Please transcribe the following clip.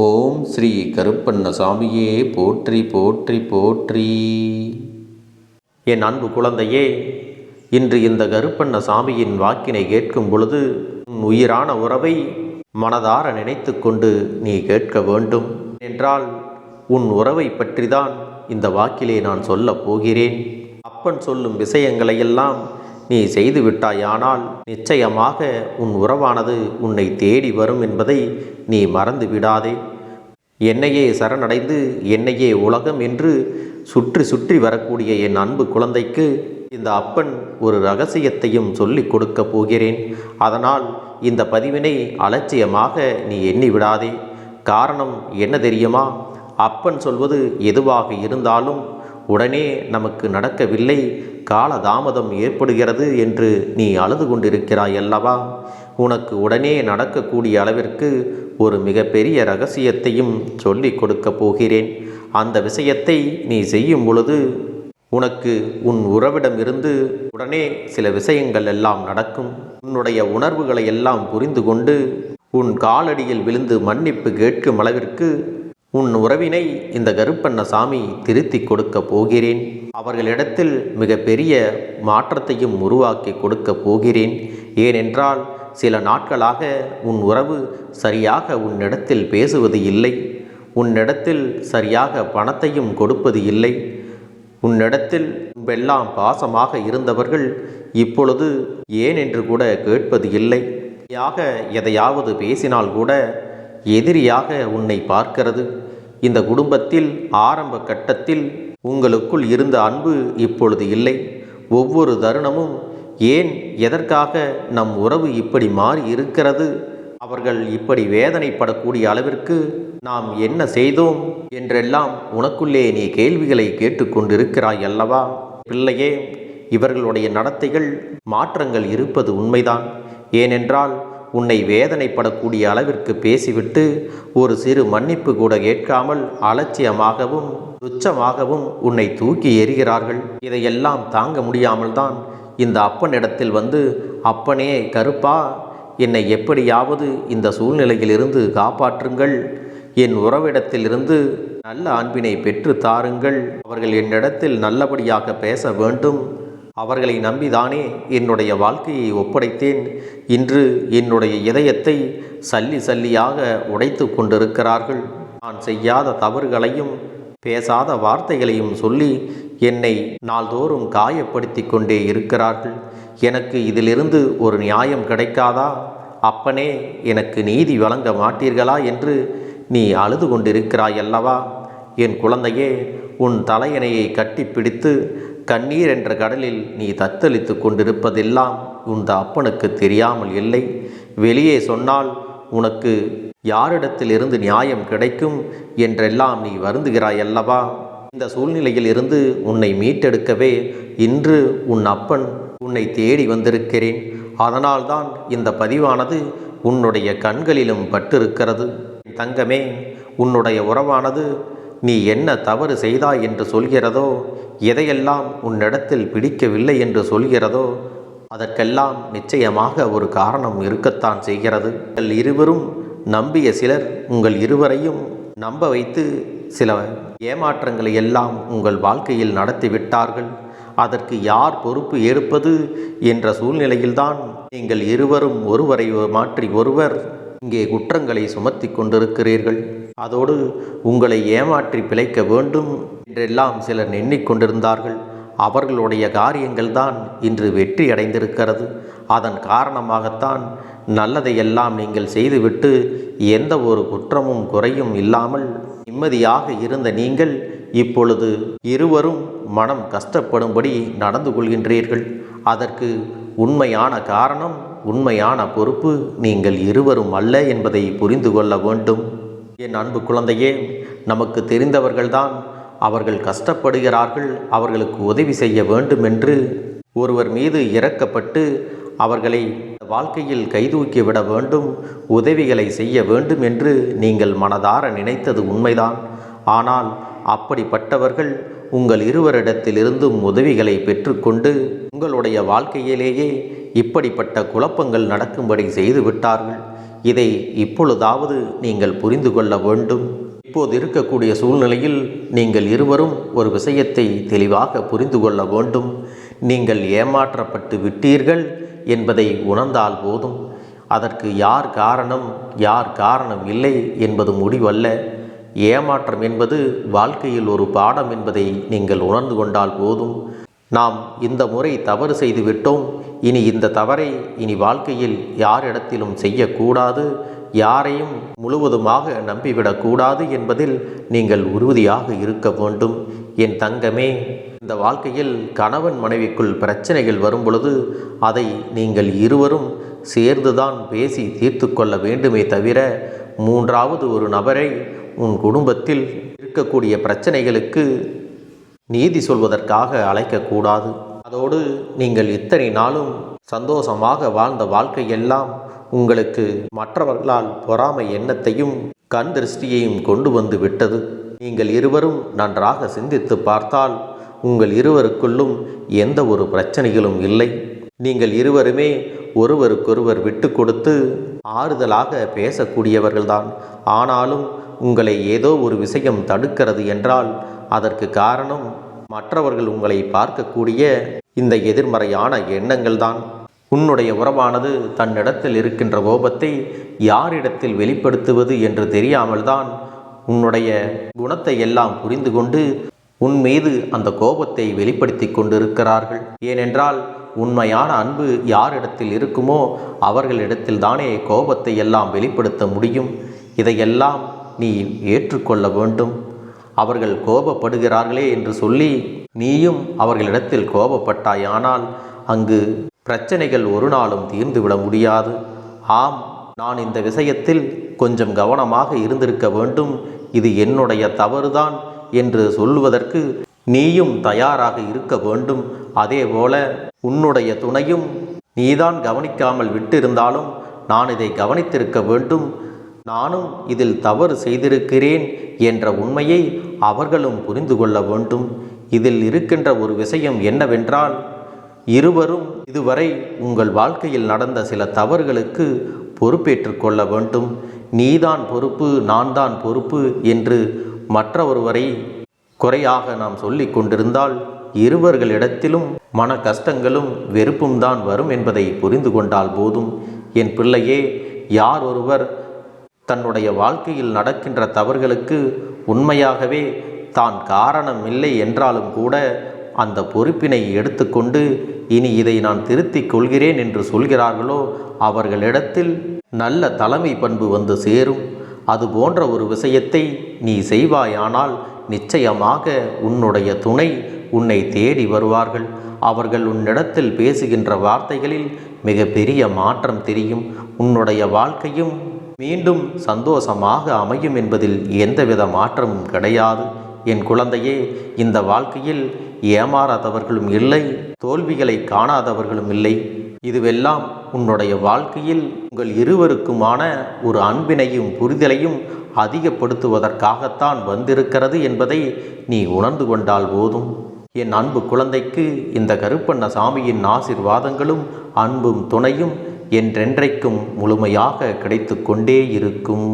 ஓம் ஸ்ரீ கருப்பண்ண சாமியே போற்றி போற்றி போற்றி. என் அன்பு குழந்தையே இன்று இந்த கருப்பண்ண சாமியின் வாக்கினை கேட்கும் பொழுது உன் உயிரான உறவை மனதார நினைத்து கொண்டு நீ கேட்க வேண்டும். என்றால் உன் உறவை பற்றிதான் இந்த வாக்கிலே நான் சொல்லப் போகிறேன். அப்பன் சொல்லும் விஷயங்களையெல்லாம் நீ செய்து விட்டாயானால் நிச்சயமாக உன் உறவானது உன்னை தேடி வரும் என்பதை நீ மறந்து விடாதே. என்னையே சரணடைந்து என்னையே உலகம் என்று சுற்றி சுற்றி வரக்கூடிய என் அன்பு குழந்தைக்கு இந்த அப்பன் ஒரு ரகசியத்தையும் சொல்லிக் கொடுக்கப் போகிறேன். அதனால் இந்த பதிவினை அலட்சியமாக நீ எண்ணி விடாதே. காரணம் என்ன தெரியுமா? அப்பன் சொல்வது எதுவாக இருந்தாலும் உடனே நமக்கு நடக்கவில்லை. காலதாமதம் ஏற்படுகிறது என்று நீ அழுது கொண்டிருக்கிறாய் அல்லவா? உனக்கு உடனே நடக்கக்கூடிய அளவிற்கு ஒரு மிகப்பெரிய ரகசியத்தையும் சொல்லிக் கொடுக்கப் போகிறேன். அந்த விஷயத்தை நீ செய்யும் பொழுது உனக்கு உன் உறவிடமிருந்து உடனே சில விஷயங்கள் எல்லாம் நடக்கும். உன்னுடைய உணர்வுகளை எல்லாம் புரிந்து கொண்டு உன் காலடியில் விழுந்து மன்னிப்பு கேட்கும் அளவிற்கு உன் உறவினை இந்த கருப்பண்ண சாமி திருத்தி கொடுக்க போகிறேன். அவர்களிடத்தில் மிகப்பெரிய மாற்றத்தையும் உருவாக்கி கொடுக்க போகிறேன். ஏனென்றால் சில நாட்களாக உன் உறவு சரியாக உன்னிடத்தில் பேசுவது இல்லை. உன்னிடத்தில் சரியாக பணத்தையும் கொடுப்பது இல்லை. உன்னிடத்தில் முன்பெல்லாம் பாசமாக இருந்தவர்கள் இப்பொழுது ஏன் என்று கூட கேட்பது இல்லை. யாக எதையாவது பேசினால் கூட எதிரியாக உன்னை பார்க்கிறது. இந்த குடும்பத்தில் ஆரம்ப கட்டத்தில் உங்களுக்குள் இருந்த அன்பு இப்பொழுது இல்லை. ஒவ்வொரு தருணமும் ஏன் எதற்காக நம் உறவு இப்படி மாறி இருக்கிறது? அவர்கள் இப்படி வேதனைப்படக்கூடிய அளவிற்கு நாம் என்ன செய்தோம்? என்றெல்லாம் உனக்குள்ளே நீ கேள்விகளை கேட்டுக்கொண்டிருக்கிறாய் அல்லவா? பிள்ளையே இவர்களுடைய நடத்தைகள் மாற்றங்கள் இருப்பது உண்மைதான். ஏனென்றால் உன்னை வேதனைப்படக்கூடிய அளவிற்கு பேசிவிட்டு ஒரு சிறு மன்னிப்பு கூட கேட்காமல் அலட்சியமாகவும் துச்சமாகவும் உன்னை தூக்கி எறிகிறார்கள். இதையெல்லாம் தாங்க முடியாமல் தான் இந்த அப்பனிடத்தில் வந்து அப்பனே கருப்பா என்னை எப்படியாவது இந்த சூழ்நிலையிலிருந்து காப்பாற்றுங்கள். என் உறவிடத்திலிருந்து நல்ல அன்பினை பெற்று தாருங்கள். அவர்கள் என்னிடத்தில் நல்லபடியாக பேச வேண்டும். அவர்களை நம்பிதானே என்னுடைய வாழ்க்கையை ஒப்படைத்தேன். இன்று என்னுடைய இதயத்தை சல்லி சல்லியாக உடைத்து கொண்டிருக்கிறார்கள். நான் செய்யாத தவறுகளையும் பேசாத வார்த்தைகளையும் சொல்லி என்னை நாள்தோறும் காயப்படுத்தி கொண்டே இருக்கிறார்கள். எனக்கு இதிலிருந்து ஒரு நியாயம் கிடைக்காதா? அப்பனே எனக்கு நீதி வழங்க மாட்டீர்களா என்று நீ அழுது கொண்டிருக்கிறாய் அல்லவா என் குழந்தையே உன் தலையணையை கட்டிப்பிடித்து கண்ணீர் என்ற கடலில் நீ தத்தளித்து கொண்டிருப்பதெல்லாம் உந்த அப்பனுக்கு தெரியாமல் இல்லை. வெளியே சொன்னால் உனக்கு யாரிடத்திலிருந்து நியாயம் கிடைக்கும் என்றெல்லாம் நீ வருந்துகிறாய் அல்லவா இந்த சூழ்நிலையில் இருந்து உன்னை மீட்டெடுக்கவே இன்று உன் அப்பன் உன்னை தேடி வந்திருக்கிறேன். அதனால்தான் இந்த பதிவானது உன்னுடைய கண்களிலும் பட்டிருக்கிறது. தங்கமே உன்னுடைய உறவானது நீ என்ன தவறு செய்தாய் என்று சொல்கிறதோ எதையெல்லாம் உன்னிடத்தில் பிடிக்கவில்லை என்று சொல்கிறதோ அதற்கெல்லாம் நிச்சயமாக ஒரு காரணம் இருக்கத்தான் செய்கிறது. உங்கள் இருவரும் நம்பிய சிலர் உங்கள் இருவரையும் நம்ப வைத்து சில ஏமாற்றங்களை எல்லாம் உங்கள் வாழ்க்கையில் நடத்திவிட்டார்கள் அதற்கு யார் பொறுப்பு ஏற்பது என்ற சூழ்நிலையில்தான் நீங்கள் இருவரும் ஒருவரை மாற்றி ஒருவர் இங்கே குற்றங்களை சுமத்தி கொண்டிருக்கிறீர்கள். அதோடு உங்களை ஏமாற்றி பிழைக்க வேண்டும் என்றெல்லாம் சிலர் எண்ணிக்கொண்டிருந்தார்கள். அவர்களுடைய காரியங்கள் தான் இன்று வெற்றி அடைந்திருக்கிறது. அதன் காரணமாகத்தான் நல்லதையெல்லாம் நீங்கள் செய்துவிட்டு எந்த ஒரு குற்றமும் குறையும் இல்லாமல் நிம்மதியாக இருந்த நீங்கள் இப்பொழுது இருவரும் மனம் கஷ்டப்படும்படி நடந்து கொள்கின்றீர்கள். அதற்கு உண்மையான காரணம் உண்மையான பொறுப்பு நீங்கள் இருவரும் அல்ல என்பதை புரிந்து கொள்ள வேண்டும். என் அன்பு குழந்தையே நமக்கு தெரிந்தவர்கள்தான் அவர்கள் கஷ்டப்படுகிறார்கள் அவர்களுக்கு உதவி செய்ய வேண்டும் என்று ஒருவர் மீது இறக்கப்பட்டு அவர்களை வாழ்க்கையில் கைதூக்கிவிட வேண்டும் உதவிகளை செய்ய வேண்டும் என்று நீங்கள் மனதார நினைத்தது உண்மைதான். ஆனால் அப்படிப்பட்டவர்கள் உங்கள் இருவரிடத்திலிருந்தும் உதவிகளை பெற்றுக்கொண்டு உங்களுடைய வாழ்க்கையிலேயே இப்படிப்பட்ட குழப்பங்கள் நடக்கும்படி செய்து விட்டார்கள் இதை இப்பொழுதாவது நீங்கள் புரிந்து கொள்ள வேண்டும். இப்போது இருக்கக்கூடிய சூழ்நிலையில் நீங்கள் இருவரும் ஒரு விஷயத்தை தெளிவாக புரிந்து கொள்ள வேண்டும். நீங்கள் ஏமாற்றப்பட்டு விட்டீர்கள் என்பதை உணர்ந்தால் போதும். அதற்கு யார் காரணம் யார் காரணம் இல்லை என்பது முடிவல்ல. ஏமாற்றம் என்பது வாழ்க்கையில் ஒரு பாடம் என்பதை நீங்கள் உணர்ந்து கொண்டால் போதும். நாம் இந்த முறை தவறு செய்துவிட்டோம். இனி இந்த தவறை இனி வாழ்க்கையில் யாரிடத்திலும் செய்யக்கூடாது யாரையும் முழுவதுமாக நம்பிவிடக்கூடாது என்பதில் நீங்கள் உறுதியாக இருக்க வேண்டும். என் தங்கமே இந்த வாழ்க்கையில் கணவன் மனைவிக்குள் பிரச்சனைகள் வரும் பொழுது அதை நீங்கள் இருவரும் சேர்ந்துதான் பேசி தீர்த்து கொள்ள வேண்டுமே தவிர மூன்றாவது ஒரு நபரை உன் குடும்பத்தில் இருக்கக்கூடிய பிரச்சனைகளுக்கு நீதி சொல்வதற்காக அழைக்கக்கூடாது. அதோடு நீங்கள் இத்தனை நாளும் சந்தோஷமாக வாழ்ந்த வாழ்க்கையெல்லாம் உங்களுக்கு மற்றவர்களால் பொறாமை எண்ணத்தையும் கண் திருஷ்டியையும் கொண்டு வந்து விட்டது. நீங்கள் இருவரும் நன்றாக சிந்தித்து பார்த்தால் உங்கள் இருவருக்குள்ளும் எந்த ஒரு பிரச்சனைகளும் இல்லை. நீங்கள் இருவருமே ஒருவருக்கொருவர் விட்டு கொடுத்து ஆறுதலாக பேசக்கூடியவர்கள்தான். ஆனாலும் உங்களை ஏதோ ஒரு விஷயம் தடுக்கிறது என்றால் அதற்கு காரணம் மற்றவர்கள் உங்களை பார்க்கக்கூடிய இந்த எதிர்மறையான எண்ணங்கள்தான். உன்னுடைய உறவானது தன்னிடத்தில் இருக்கின்ற கோபத்தை யாரிடத்தில் வெளிப்படுத்துவது என்று தெரியாமல்தான் உன்னுடைய குணத்தை எல்லாம் புரிந்து கொண்டு உன் மீது அந்த கோபத்தை வெளிப்படுத்தி கொண்டிருக்கிறார்கள். ஏனென்றால் உண்மையான அன்பு யாரிடத்தில் இருக்குமோ அவர்களிடத்தில் தானே கோபத்தை எல்லாம் வெளிப்படுத்த முடியும். இதையெல்லாம் நீ ஏற்றுக்கொள்ள வேண்டும். அவர்கள் கோபப்படுகிறார்களே என்று சொல்லி நீயும் அவர்களிடத்தில் கோபப்பட்டாயானால் அங்கு பிரச்சனைகள் ஒரு நாளும் தீர்ந்துவிட முடியாது. ஆம் நான் இந்த விஷயத்தில் கொஞ்சம் கவனமாக இருந்திருக்க வேண்டும். இது என்னுடைய தவறுதான் என்று சொல்லுவதற்கு நீயும் தயாராக இருக்க வேண்டும். அதேபோல உன்னுடைய துணையும் நீதான் கவனிக்காமல் விட்டிருந்தாலும் நான் இதை கவனித்திருக்க வேண்டும். நானும் இதில் தவறு செய்திருக்கிறேன் என்ற உண்மையை அவர்களும் புரிந்து கொள்ள வேண்டும். இதில் இருக்கின்ற ஒரு விஷயம் என்னவென்றால் இருவரும் இதுவரை உங்கள் வாழ்க்கையில் நடந்த சில தவறுகளுக்கு பொறுப்பேற்று கொள்ள வேண்டும். நீதான் பொறுப்பு நான் தான் பொறுப்பு என்று மற்றொருவரை குறையாக நாம் சொல்லி கொண்டிருந்தால் இருவர்களிடத்திலும் மன கஷ்டங்களும் வெறுப்பும் தான் வரும் என்பதை புரிந்து கொண்டால் போதும். என் பிள்ளையே யார் ஒருவர் தன்னுடைய வாழ்க்கையில் நடக்கின்ற தவறுகளுக்கு உண்மையாகவே தான் காரணம் இல்லை என்றாலும் கூட அந்த பொறுப்பினை எடுத்துக்கொண்டு இனி இதை நான் திருத்திக் கொள்கிறேன் என்று சொல்கிறார்களோ அவர்களிடத்தில் நல்ல தலைமை பண்பு வந்து சேரும். அது போன்ற ஒரு விஷயத்தை நீ செய்வாயானால் நிச்சயமாக உன்னுடைய துணை உன்னை தேடி வருவார்கள். அவர்கள் உன்னிடத்தில் பேசுகின்ற வார்த்தைகளில் மிக பெரிய மாற்றம் தெரியும். உன்னுடைய வாழ்க்கையும் மீண்டும் சந்தோஷமாக அமையும் என்பதில் எந்தவித மாற்றமும் கிடையாது. என் குழந்தையே இந்த வாழ்க்கையில் ஏமாறாதவர்களும் இல்லை தோல்விகளை காணாதவர்களும் இல்லை. இதுவெல்லாம் உன்னுடைய வாழ்க்கையில் உங்கள் இருவருக்குமான ஒரு அன்பினையும் புரிதலையும் அதிகப்படுத்துவதற்காகத்தான் வந்திருக்கிறது என்பதை நீ உணர்ந்து கொண்டால் போதும். என் அன்பு குழந்தைக்கு இந்த கருப்பண்ண சாமியின் ஆசிர்வாதங்களும் அன்பும் துணையும் என்றென்றைக்கும் முழுமையாக கிடைத்து கொண்டே இருக்கும்.